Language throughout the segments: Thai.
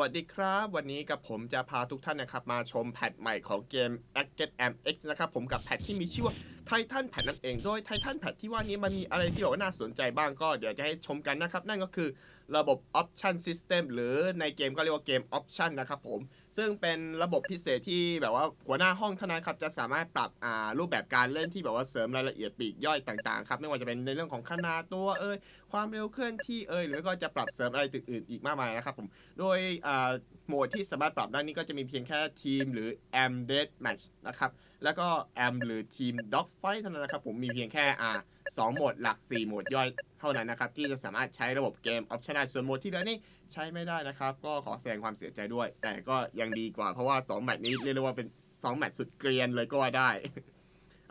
วัสดีครับ วันนี้กับผมจะพาทุกท่านนะครับมาชมแพทใหม่ของเกม a g g e t M X นะครับผมกับแพทที่มีชื่อว่า Titan แพทนั่นเอง โดย Titan แพทที่ว่านี้มันมีอะไรที่แบบว่าน่าสนใจบ้างก็เดี๋ยวจะให้ชมกันนะครับ นั่นก็คือระบบ Option System หรือในเกมก็เรียกว่าเกม Option นะครับผม ซึ่งเป็นระบบพิเศษที่แบบว่าหัวหน้าห้องเท่านั้นครับจะสามารถปรับอ่ารูปแบบการเล่นที่แบบว่าเสริมรายละเอียดปีกย่อยต่างๆครับไม่ว่าจะเป็นในเรื่องของขนาดตัวเอ่ยความเร็วเคลื่อนที่เอ่ยหรือก็จะปรับเสริมอะไรอื่นๆอีกมากมายนะครับผมโดยอ่าโหมดที่สามารถปรับได้นี่ก็จะมีเพียงแค่ทีมหรือ am dead match นะครับ แล้วก็ am หรือทีม dog fight เท่านั้นนะครับผมมีเพียงแค่อ่าสองโหมดหลัก 4 โหมดย่อยเท่านั้นนะครับ ที่จะสามารถใช้ระบบเกม option ได้ส่วนโหมดที่เหลือนี่ใช้ไม่ได้นะครับ ก็ขอแสดงความเสียใจด้วย แต่ก็ยังดีกว่าเพราะว่า 2 แมตช์นี้เรียกได้ว่าเป็น 2 แมตช์สุดเกรียนเลยก็ว่าได้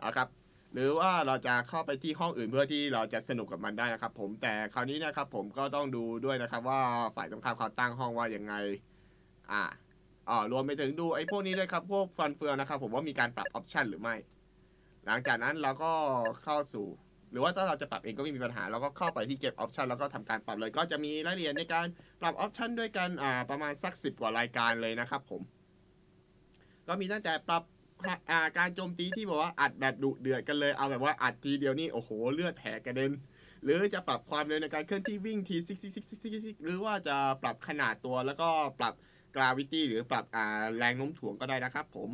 เอาครับหรือว่าเราจะเข้าไปที่ห้องอื่นเพื่อที่เราจะสนุกกับมันได้นะครับ ผมแต่คราวนี้นะครับผมก็ต้องดูด้วยนะครับว่าฝ่ายตรงข้ามเขาตั้งห้องว่ายังไง อ่า อ๋อรวมไปถึงดูไอ้พวกนี้ด้วยครับ พวกฟันเฟืองนะครับผมว่ามีการปรับออปชันหรือไม่ หลังจากนั้นเราก็เข้าสู่ หรือว่าถ้าเราจะปรับเองก็ไม่มีปัญหา เราก็เข้าไปที่เก็บออปชันแล้วก็ทำการปรับเลย ก็จะมีรายละเอียดในการปรับออปชันด้วยกันอ่าประมาณสักสิบกว่ารายการเลยนะครับผม ก็มีตั้งแต่ปรับอ่าการโจมตีที่บอกว่าอัดแบบดุเดือดกันเลย เอาแบบว่าอัดทีเดียวนี่โอ้โหเลือดแหกกระเด็น หรือจะปรับความเร็วในการเคลื่อนที่วิ่งทีซิกซิกซิกซิกซิกหรือว่าจะปรับขนาดตัวแล้วก็ปรับ gravity หรือปรับอ่าแรงโน้มถ่วงก็ได้นะครับผม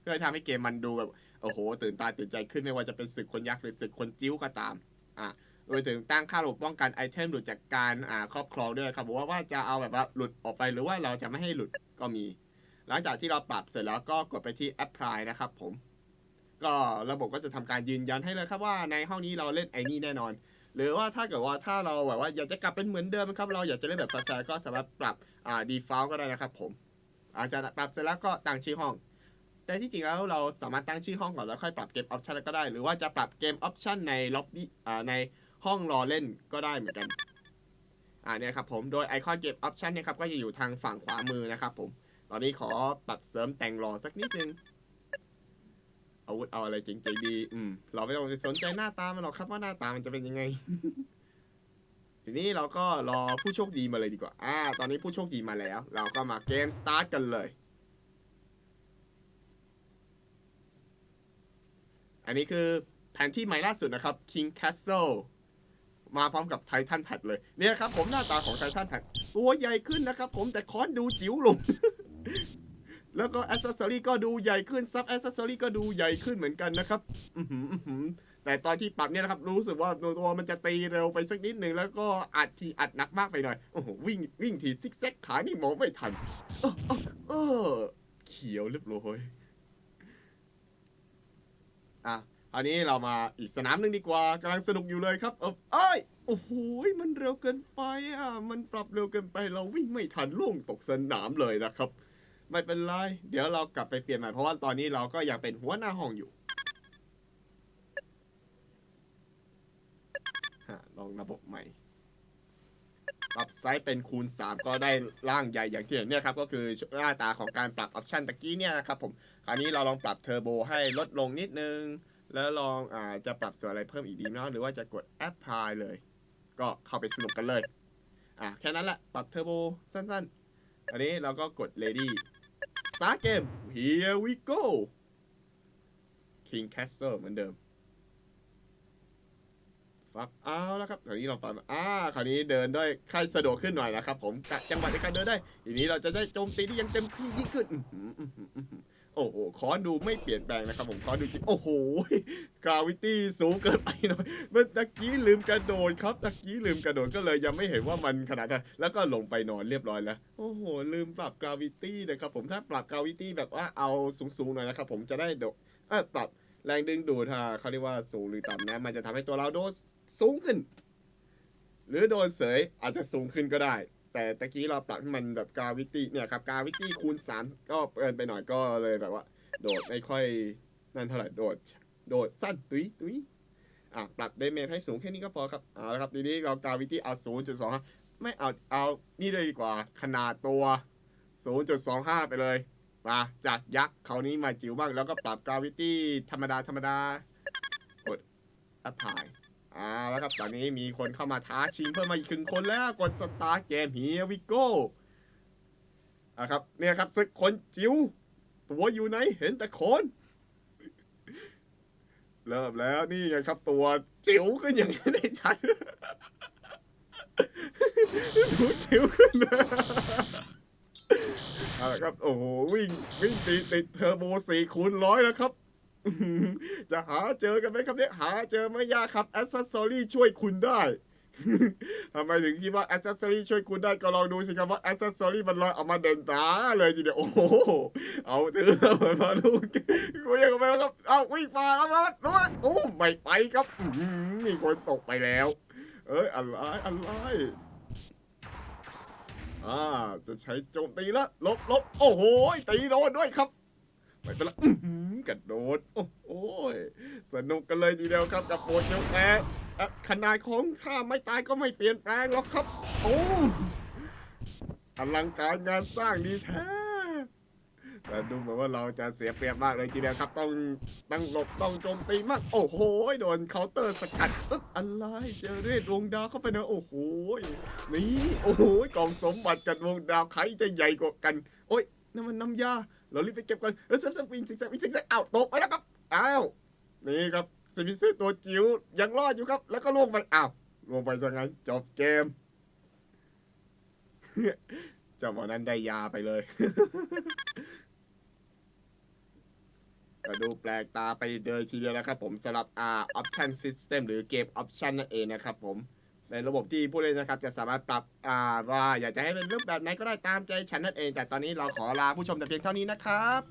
เพื่อทำให้เกมมันดูแบบโอ้โห ตื่นตาตื่นใจขึ้นไม่ว่าจะเป็นศึกคนยักษ์หรือศึกคนจิ้วก็ตามอ่ารวมไปถึงตั้งค่าระบบป้องกันไอเทมหลุดจากการอ่าครอบครองด้วยครับบอกว่าว่าจะเอาแบบว่าหลุดออกไปหรือว่าเราจะไม่ให้หลุดก็มี หลังจากที่เราปรับเสร็จแล้วก็กดไปที่ apply นะครับผม ก็ระบบก็จะทำการยืนยันให้เลยครับว่าในห้องนี้เราเล่นไอ้นี่แน่นอน หรือว่าถ้าเกิดว่าถ้าเราแบบว่าอยากจะกลับเป็นเหมือนเดิมครับ เราอยากจะเล่นแบบแฟร์ก็สามารถปรับอ่า default ก็ได้นะครับผม อาจจะปรับเสร็จแล้วก็ตั้งชื่อห้อง แต่ที่จริงแล้วเราสามารถตั้งชื่อห้องก่อนแล้วค่อยปรับเกมออปชันก็ได้ หรือว่าจะปรับเกมออปชันในล็อบบี้อ่าในห้องรอเล่นก็ได้เหมือนกันอ่าเนี่ยครับผมโดยไอคอนเกมออปชันเนี่ยครับก็จะอยู่ทางฝั่งขวามือนะครับผม ตอนนี้ขอปรับเสริมแต่งรอสักนิดนึง อาวุธเอาอะไรจริงๆดี อืม เราไม่ต้องไปสนใจหน้าตามันหรอกครับว่าหน้าตามันจะเป็นยังไง ทีนี้เราก็รอผู้โชคดีมาเลยดีกว่า อ่า ตอนนี้ผู้โชคดีมาแล้ว เราก็มาเกมสตาร์ทกันเลย อันนี้คือแผนที่ใหม่ล่าสุดนะครับ King Castle มาพร้อมกับไททันแพดเลย เนี่ยครับผมหน้าตาของไททันแพดตัวใหญ่ขึ้นนะครับผมแต่คอนดูจิ๋วลง แล้วก็อ c เซอรี่ก็ดูใหญ่ขึ้นซับอ c เซอรี่ก็ดูใหญ่ขึ้นเหมือนกันนะครับอือหืออื้อหือแต่ตอนที่ปรับเนี่ยนะครับรู้สึกว่าตัวตัวมันจะตีเร็วไปสักนิดหนึ่งแล้วก็อัดทีอัดหนักมากไปหน่อยโอ้โหวิ่งวิ่งทีซิกแซกขานี่มองไม่ทันเออเออเออเขียวเรียบร้อยอะอันนี้เรามาอีกสนามหนึ่งดีกว่ากำลังสนุกอยู่เลยครับเออเอ้ยโอ้โหมันเร็วเกินไปอะมันปรับเร็วเกินไปเราวิ่งไม่ทันล่วงตกสนามเลยนะครับ ไม่เป็นไร เดี๋ยวเรากลับไปเปลี่ยนใหม่เพราะว่าตอนนี้เราก็ยังเป็นหัวหน้าห้องอยู่ฮะลองระบบใหม่ ปรับไซส์เป็นคูณ 3 ก็ได้ร่างใหญ่อย่างที่เห็นเนี่ยครับ ก็คือหน้าตาของการปรับออปชันตะกี้เนี่ยนะครับผม คราวนี้เราลองปรับเทอร์โบให้ลดลงนิดนึง แล้วลองอ่าจะปรับส่วนอะไรเพิ่มอีกดีไหมหรือว่าจะกด apply เลย ก็เข้าไปสนุกกันเลย อะแค่นั้นแหละ ปรับเทอร์โบสั้นๆ อันนี้เราก็กด ready start game here we go King Castle เหมือนเดิม ฟักเอาแล้วครับคราวนี้เราปรังอ่าคราวนี้เดินด้วยใครสะดวกขึ้นหน่อยนะครับผมจังหวะในการเดินได้ ทีนี้เราจะได้โจมตีได้ยังเต็มที่ยิ่งขึ้น โอ้โหคอนดูไม่เปลี่ยนแปลงนะครับผมคอนดูจริงโอ้โหกราวิตี้สูงเกินไปหน่อยเมื่อตะกี้ลืมกระโดดครับตะกี้ลืมกระโดดก็เลยยังไม่เห็นว่ามันขนาดนั้นแล้วก็ลงไปนอนเรียบร้อยแล้ว โอ้โห ลืมปรับกราวิตี้นะครับผมถ้าปรับกราวิตี้แบบว่าเอาสูงๆหน่อยนะครับผมจะได้โดดเออปรับแรงดึงดูดถ้าเขาเรียกว่าสูงหรือต่ำนะ มันจะทำให้ตัวเราโดดสูงขึ้น หรือโดนเสยอาจจะสูงขึ้นก็ได้ แต่ตะกี้เราปรับให้มันแบบกราวิตี้เนี่ยครับกราวิตี้คูณ 3 ก็เกินไปหน่อยก็เลยแบบว่า โดดไม่ค่อยนั่นเท่าไหร่โดด โดดสั้นตุ้ยตุ้ยอะปรับเดเมจให้สูงแค่นี้ก็พอครับเอาละครับทีนี้เรากราวิตี้เอา0.2ครับไม่เอาเอานี่เลยดีกว่าขนาดตัว 0.25 ไปเลยมาจากยักษ์เขานี้มาจิ๋วบ้างแล้วก็ปรับกราวิตี้ธรรมดาธรรมดากด apply อ่าแล้วครับตอนนี้มีคนเข้ามาท้าชิงเพิ่มมาอีกหนึ่งคนแล้วกด start game here we go อะครับเนี่ยครับศึกคนจิ๋วตัวอยู่ไหนเห็นแต่คนเริ่มแล้วนี่ไงครับตัวจิ๋วขึ้นอย่างนี้ได้ชัดดูจิ๋วขึ้นนะเอาละครับโอ้โหวิ่งวิ่งตีติดเทอร์โบสี่คูณร้อยแล้วครับ จะหาเจอกันไหมครับเนี่ยหาเจอไม่ยากครับ a อ c เซอรี่ช่วยคุณได้ทำไมถึงคิดว่า a อ c เซอรี่ช่วยคุณได้ก็ลองดูสิครับว่า a อ c เซอรี่มันลอยออกมาเด่นตาเลยทีเดียวโอ้โหเอาถือเหมือนมาลูกกูยังไปแล้วครับเอาวิ่งมาแล้วแล้วแล้วโอ้ไม่ไปครับอื้อหือมีคนตกไปแล้ว เอ้ยอะไรอะไรอ่าจะใช้โจมตีแล้วลบลบโอ้โหตีโดนด้วยครับ ไม่เป็นไรอื้อหือกระโดด โอ้โหสนุกกันเลยทีเดียวครับกับโปรเจกแอร์อะขนาดของข้าไม่ตายก็ไม่เปลี่ยนแปลงหรอกครับ โอ้อลังการงานสร้างดีแท้แต่ดูเหมือนว่าเราจะเสียเปรียบมากเลยทีเดียวครับ ต้องต้องหลบต้องโจมตีมาก โอ้โหโดนเคาน์เตอร์สกัดอึ๊บอะไรเจอเรศดวงดาวเข้าไปนะโอ้โหนี่โอ้โหกล่องสมบัติกับดวงดาวใครจะใหญ่กว่ากัน โอ้ยนั่นมันน้ำยา เรารีบไปเก็บกันเออเซฟเซฟวิ่งซิกแซกวิ่งซิกแซกอ้าวตกไปแล้วครับอ้าวนี่ครับเซิมิซึตัวจิ๋วยังรอดอยู่ครับ แล้วก็ล่วงไปอ้าวล่วงไปซะงั้นจบเกมเจ้าหมอนั้นได้ยาไปเลยก็ดูแปลกตาไปเดินทีเดียวนะครับผมสำหรับอ่า option system หรือเกม option นั่นเองนะครับผม ในระบบที่ผู้เล่นนะครับจะสามารถปรับอ่าว่าอยากจะให้เป็นรูปแบบไหนก็ได้ตามใจฉันนั่นเอง แต่ตอนนี้เราขอลาผู้ชมแต่เพียงเท่านี้นะครับ